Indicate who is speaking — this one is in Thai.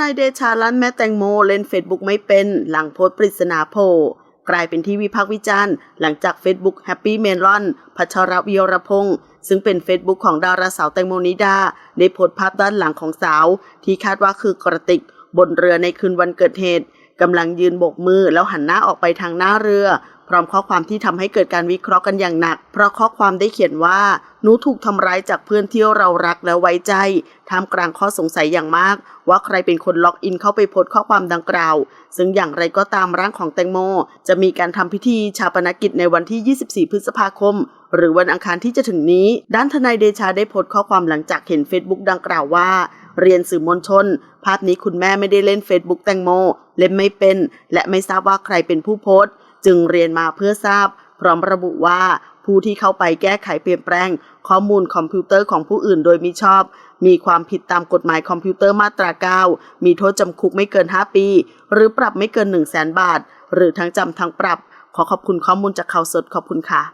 Speaker 1: นายเดชาลั่นแม่แตงโมเล่นเฟซบุ๊กไม่เป็น หลังโพสต์ปริศนาโผล่กลายเป็นที่วิพากษ์วิจารณ์ หลังจาก Facebook Happy Melon พัชรวิยรพงศ์ซึ่งเป็น Facebook ของดาราสาวแตงโมนิดาได้โพสต์ภาพด้านหลังของสาว ที่คาดว่าคือกระติก บนเรือในคืนวันเกิดเหตุกำลังยืนโบกมือแล้วหันหน้าออกไปทางหน้าเรือ พร้อมข้อความที่ทำให้เกิดการวิเคราะห์กันอย่างหนัก เพราะข้อความได้เขียนว่า หนูถูกทำร้ายจากเพื่อนที่เรารักและไว้ใจท่ามกลางข้อสงสัยอย่างมาก ว่าใครเป็นคนล็อกอินเข้าไปโพสข้อความดังกล่าว ซึ่งอย่างไรก็ตามร่างของแตงโม จะมีการทำพิธีชาปนกิจในวันที่ 24 พฤษภาคม หรือวันอังคารที่จะถึงนี้ ด้านทนายเดชาได้โพสข้อความหลังจากเห็นเฟซบุ๊กดังกล่าวว่า เรียนสื่อมวลชน ภาพนี้คุณแม่ไม่ได้เล่นเฟซบุ๊กแตงโม เล่นไม่เป็น และไม่ทราบว่าใครเป็นผู้โพสจึงเรียนมาเพื่อทราบ พร้อมระบุว่า ผู้ที่เข้าไปแก้ไขเปลี่ยนแปลง ข้อมูลคอมพิวเตอร์ของผู้อื่นโดยมิชอบ มีความผิดตามกฎหมายคอมพิวเตอร์มาตรา 9 มีโทษจำคุกไม่เกิน 5 ปี หรือปรับไม่เกิน 1 0 0 0 0แบาท หรือทั้งจำทั้งปรับ ขอขอบคุณข้อมูลจากข่าวสดขอบคุณค่ะ